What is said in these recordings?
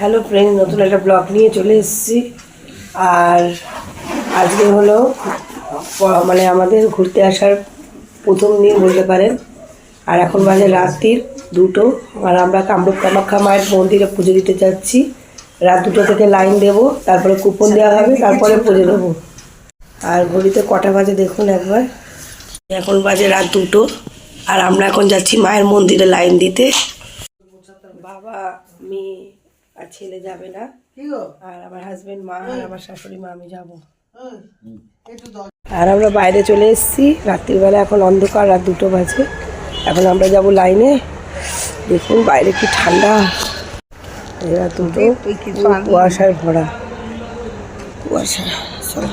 Hello friend নতুন একটা blog নিয়ে চলে এসেছি। আর আজকে হলো মানে আমাদের ঘুরতে আসার প্রথম দিন বলতে পারেন। আর এখন বাজে রাত্রির দুটো। আর আমরা কামরূপ কামাখ্যা মায়ের মন্দিরে পুজো দিতে যাচ্ছি। রাত দুটো থেকে লাইন দেবো, তারপরে কুপন দেওয়া হবে, তারপরে পুজো দেবো। আর ঘড়িতে কটা বাজে দেখুন একবার। এখন বাজে রাত দুটো। আর আমরা এখন যাচ্ছি মায়ের মন্দিরে লাইন দিতে। বাবা, মেয়ে আর ছেলে যাবে না। আর আমার হাজবেন্ড মা আর আমার শাশুড়ি মা আমি যাব। আর আমরা বাইরে চলে এসেছি। রাত্রিবেলা এখন অন্ধকার রাত দুটো বাজে। এখন আমরা যাব লাইনে। দেখুন বাইরে কি ঠান্ডা। এই রাত দুটো কুয়াশায় ভরা। কুয়াশা চলো।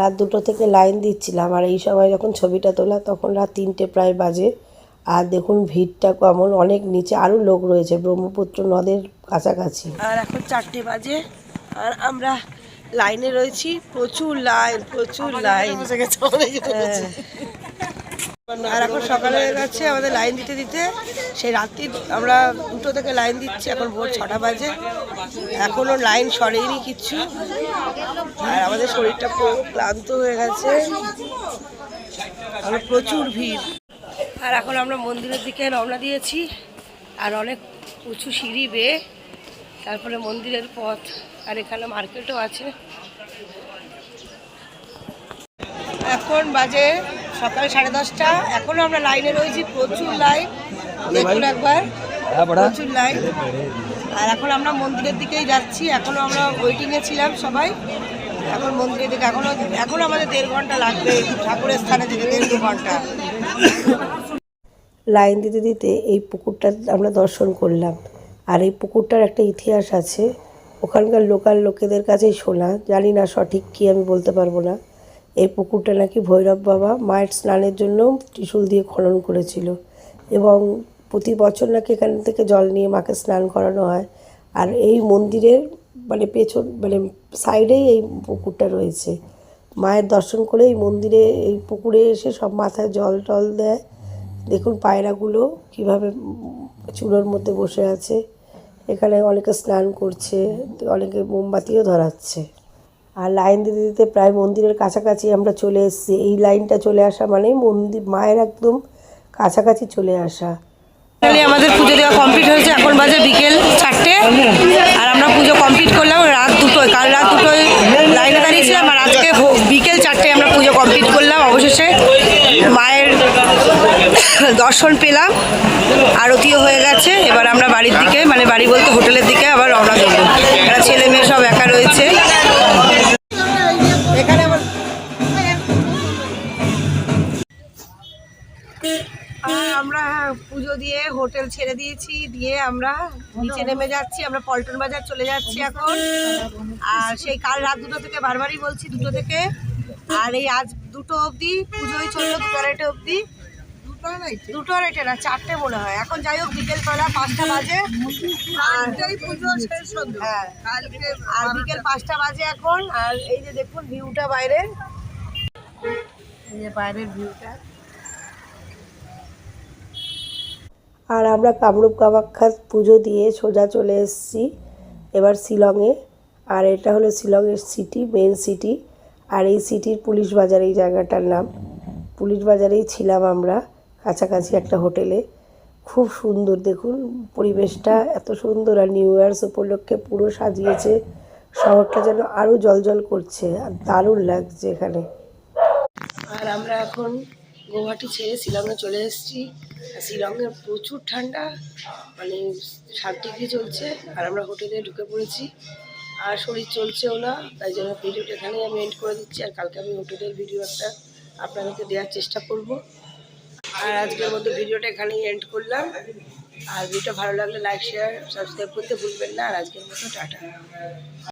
রাত দুটো থেকে লাইন দিচ্ছিলাম আর এই সময় যখন ছবিটা তোলা তখন রাত তিনটে প্রায় বাজে। আর দেখুন ভিড়টা কেমন অনেক নিচে আরও লোক রয়েছে ব্রহ্মপুত্র নদের কাছাকাছি। আর এখন চারটে বাজে আর আমরা লাইনে রয়েছি। প্রচুর লাইন প্রচুর লাইন। আর এখন সকালে গেছে আমাদের লাইন দিতে দিতে। সেই রাত্রি আমরা দুটো থেকে লাইন দিচ্ছি, এখন ভোর ছটা বাজে। এখনও লাইন সরেনি কিচ্ছু আর আমাদের শরীরটা পুরো ক্লান্ত হয়ে গেছে। আর প্রচুর ভিড়। আর এখন আমরা মন্দিরের দিকে রওনা দিয়েছি। আর অনেক উঁচু সিঁড়ি বেয়ে তারপরে মন্দিরের পথ আর এখানে মার্কেটও আছে। এখন বাজে সকাল সাড়ে দশটা। এখনও আমরা লাইনে রয়েছি প্রচুর লাইন দেখুন একবার প্রচুর লাইন আর এখন আমরা মন্দিরের দিকেই যাচ্ছি। এখনও আমরা ওয়েটিংয়ে ছিলাম সবাই। এখন মন্দিরের দিকে এখনও এখনও আমাদের দেড় ঘণ্টা লাগবে ঠাকুরের স্থানে যেতে দেড় দু ঘণ্টা। লাইন দিতে দিতে এই পুকুরটা আমরা দর্শন করলাম। আর এই পুকুরটার একটা ইতিহাস আছে। ওখানকার লোকাল লোকেদের কাছেই শোনা। জানি না সঠিক কি আমি বলতে পারব না। এই পুকুরটা নাকি ভৈরব বাবা মায়ের স্নানের জন্য ত্রিশূল দিয়ে খনন করেছিল। এবং প্রতি বছর নাকি এখান থেকে জল নিয়ে মাকে স্নান করানো হয়। আর এই মন্দিরের মানে পেছন মানে সাইডেই এই পুকুরটা রয়েছে। মায়ের দর্শন করে এই মন্দিরে, এই পুকুরে এসে সব মাথায় জল টল দেয়। দেখুন পায়রাগুলো কীভাবে চুলোর মধ্যে বসে আছে। এখানে অনেকে স্নান করছে, অনেকে মোমবাতিও ধরাচ্ছে। আর লাইন দিতে দিতে প্রায় মন্দিরের কাছাকাছি আমরা চলে এসেছি। এই লাইনটা চলে আসা মানে মন্দির, মায়ের একদম কাছাকাছি চলে আসা। আমাদের পুজো দেওয়া কমপ্লিট হয়েছে, এখন বাজে বিকেল চারটে। আর আমরা পুজো কমপ্লিট করলাম রাত দুটোয়, কাল রাত দুটোয় লাইনে দাঁড়িয়েছিলাম আর আজকে বিকেল চারটে আমরা পুজো কমপ্লিট করলাম অবশেষে। মায়ের দর্শন পেলাম, আরতিও হয়ে গেছে। এবার আমরা বাড়ির দিকে মানে বাড়ি বলতে হোটেলের দিকে আবার রওনা দেবো। হোটেল ছেড়ে দিয়েছি দিয়ে আমরা নিচে নেমে যাচ্ছি আমরা পল্টন বাজার চলে যাচ্ছি এখন। আর সেই কাল রাত দুটো থেকে বারবারই বলছি দুটো থেকে। আর এই আজ দুটো অবধি পুজোই চলল দুটো আড়াইটে অবধি। দুটো আড়াইটে? না চারটে মনে হয়। এখন যাই হোক বিকেল বেলা পাঁচটা বাজে। আর হ্যাঁ। আর বিকেল পাঁচটা বাজে এখন। আর এই যে দেখুন ভিউটা বাইরের এই যে বাইরের ভিউটা। আর আমরা কামরূপ কামাখ্যা পুজো দিয়ে সোজা চলে এসেছি এবার শিলংয়ে। আর এটা হলো শিলংয়ের সিটি মেন সিটি আর এই সিটির পুলিশ বাজার এই জায়গাটার নাম। পুলিশ বাজারেই ছিলাম আমরা কাছাকাছি একটা হোটেলে। খুব সুন্দর, দেখুন, পরিবেশটা এত সুন্দর। আর নিউ ইয়ার্স উপলক্ষে পুরো সাজিয়েছে। শহরটা যেন আরও জলজল করছে। আর দারুণ লাগছে এখানে। আর আমরা এখন গুয়াহাটি ছেড়ে শিলংয়ে চলে এসেছি। শিলংয়ে প্রচুর ঠান্ডা মানে সাত ডিগ্রি চলছে, আর আমরা হোটেলে ঢুকে পড়েছি। আর শরীর চলছেও না, তাই জন্য ভিডিওটা এখানেই আমি এন্ড করে দিচ্ছি, আর কালকে আমি হোটেলের ভিডিও একটা আপনাদেরকে দেওয়ার চেষ্টা করব। আর আজকের মধ্যে ভিডিওটা এখানেই এন্ড করলাম। আর ভিডিওটা ভালো লাগলে লাইক শেয়ার সাবস্ক্রাইব করতে ভুলবেন না। আর আজকের মতো টাটা।